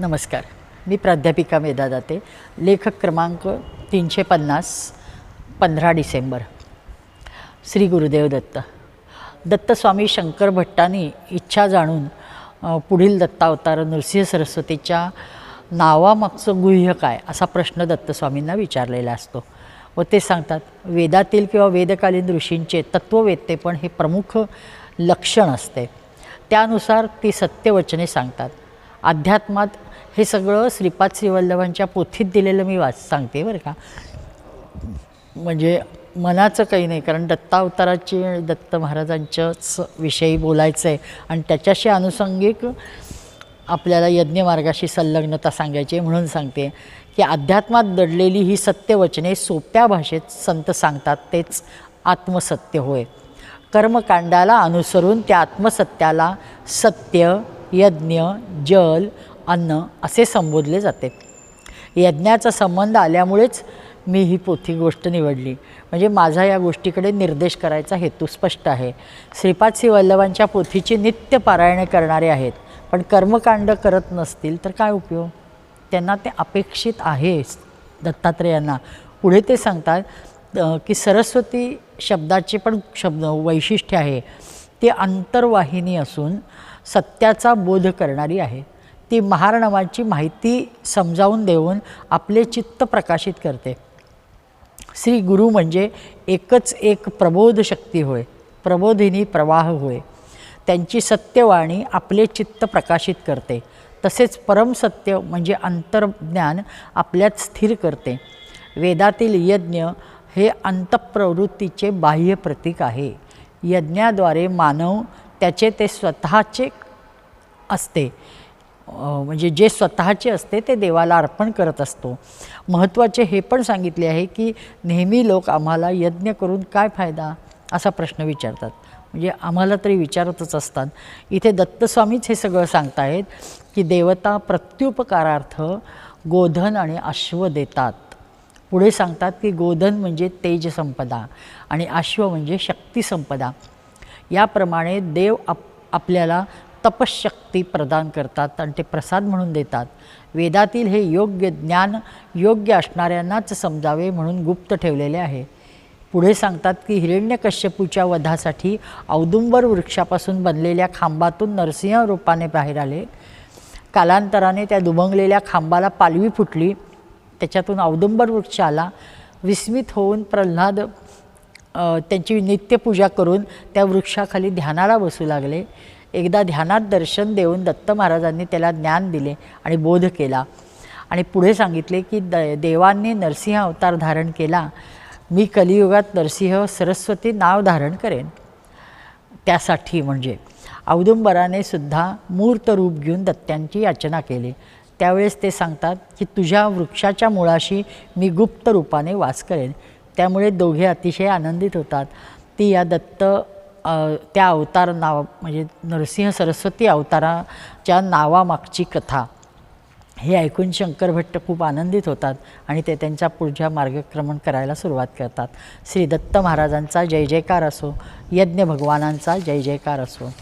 नमस्कार. मी प्राध्यापिका मेधा दाते. लेखक क्रमांक तीनशे पन्नास पंधरा डिसेंबर. श्री गुरुदेव दत्त. दत्तस्वामी शंकर भट्टांनी इच्छा जाणून पुढील दत्तावतार नृसिंह सरस्वतीच्या नावामागचं गुह्य काय असा प्रश्न दत्तस्वामींना विचारलेला असतो व ते सांगतात वेदातील किंवा वेदकालीन ऋषींचे तत्त्ववेत्ते पण हे प्रमुख लक्षण असते. त्यानुसार ती सत्यवचने सांगतात. अध्यात्मात हे सगळं श्रीपाद श्रीवल्लभांच्या पोथीत दिलेलं मी वाच सांगते बरं का. म्हणजे मनाचं काही नाही कारण दत्तावताराची दत्त महाराजांच्याच विषयी बोलायचं आहे आणि त्याच्याशी अनुषंगिक आपल्याला यज्ञमार्गाशी संलग्नता सांगायची आहे म्हणून सांगते की अध्यात्मात दडलेली ही सत्यवचने सोप्या भाषेत संत सांगतात तेच आत्मसत्य होय. कर्मकांडाला अनुसरून त्या आत्मसत्याला सत्य यज्ञ जल अन्न असे संबोधले जाते. यज्ञाचा संबंध आल्यामुळेच मी ही पोथी गोष्ट निवडली. म्हणजे माझा या गोष्टीकडे निर्देश करायचा हेतू स्पष्ट आहे. श्रीपाद श्री वल्लभांच्या पोथीची नित्य पारायणे करणारे आहेत. पण कर्मकांड करत नसतील तर काय उपयोग? त्यांना ते अपेक्षित आहे दत्तात्रेयांना. पुढे ते सांगतात की सरस्वती शब्दाचे पण शब्द वैशिष्ट्य आहे. ती अंतर्वाहिनी असून सत्याचा बोध करणारी आहे. ती महारणामाची माहिती समजावून देऊन आपले चित्त प्रकाशित करते. श्री गुरु म्हणजे एकच एक प्रबोध शक्ती होय प्रबोधिनी प्रवाह होय. त्यांची सत्यवाणी आपले चित्त प्रकाशित करते. तसेच परमसत्य म्हणजे अंतर्ज्ञान आपल्यात स्थिर करते. वेदातील यज्ञ हे अंतप्रवृत्तीचे बाह्य प्रतीक आहे. यज्ञाद्वारे मानव त्याचे ते स्वतःचे असते. म्हणजे जे स्वतःचे असते ते देवाला अर्पण करत असतो. महत्त्वाचे हे पण सांगितले आहे की नेहमी लोक आम्हाला यज्ञ करून काय फायदा असा प्रश्न विचारतात. म्हणजे आम्हाला तरी विचारतच असतात. इथे दत्तस्वामीच हे सगळं सांगतायत की देवता प्रत्युपकारार्थ गोधन आणि अश्व देतात. पुढे सांगतात की गोधन म्हणजे तेजसंपदा आणि अश्व म्हणजे शक्तिसंपदा याप्रमाणे देव आप आपल्याला तपशक्ती प्रदान करतात आणि ते प्रसाद म्हणून देतात. वेदातील हे योग्य ज्ञान योग्य असणाऱ्यांनाच समजावे म्हणून गुप्त ठेवलेले आहे. पुढे सांगतात की हिरण्यकश्यपूच्या वधासाठी औदुंबर वृक्षापासून बनलेल्या खांबातून नरसिंह रूपाने बाहेर आले. कालांतराने त्या दुभंगलेल्या खांबाला पालवी फुटली. त्याच्यातून औदुंबर वृक्ष आला. विस्मित होऊन प्रल्हाद त्यांची नित्यपूजा करून त्या वृक्षाखाली ध्यानाला बसू लागले. एकदा ध्यानात दर्शन देऊन दत्त महाराजांनी त्याला ज्ञान दिले आणि बोध केला. आणि पुढे सांगितले की द देवांनी नरसिंह अवतार धारण केला. मी कलियुगात नरसिंह सरस्वती नाव धारण करेन. त्यासाठी म्हणजे औदुंबराने सुद्धा मूर्त रूप घेऊन दत्त्यांची याचना केली. त्यावेळेस ते सांगतात की तुझ्या वृक्षाच्या मुळाशी मी गुप्त रूपाने वास करेन. त्यामुळे दोघे अतिशय आनंदित होतात. ती या दत्त त्या अवतार नाव म्हणजे नरसिंह सरस्वती अवताराच्या नावामागची कथा. हे ऐकून शंकर भट्ट खूप आनंदित होतात आणि ते त्यांच्या पुढच्या मार्गक्रमण करायला सुरुवात करतात. श्री दत्त महाराजांचा जय जयकार असो यज्ञ भगवानांचा जय जयकार असो.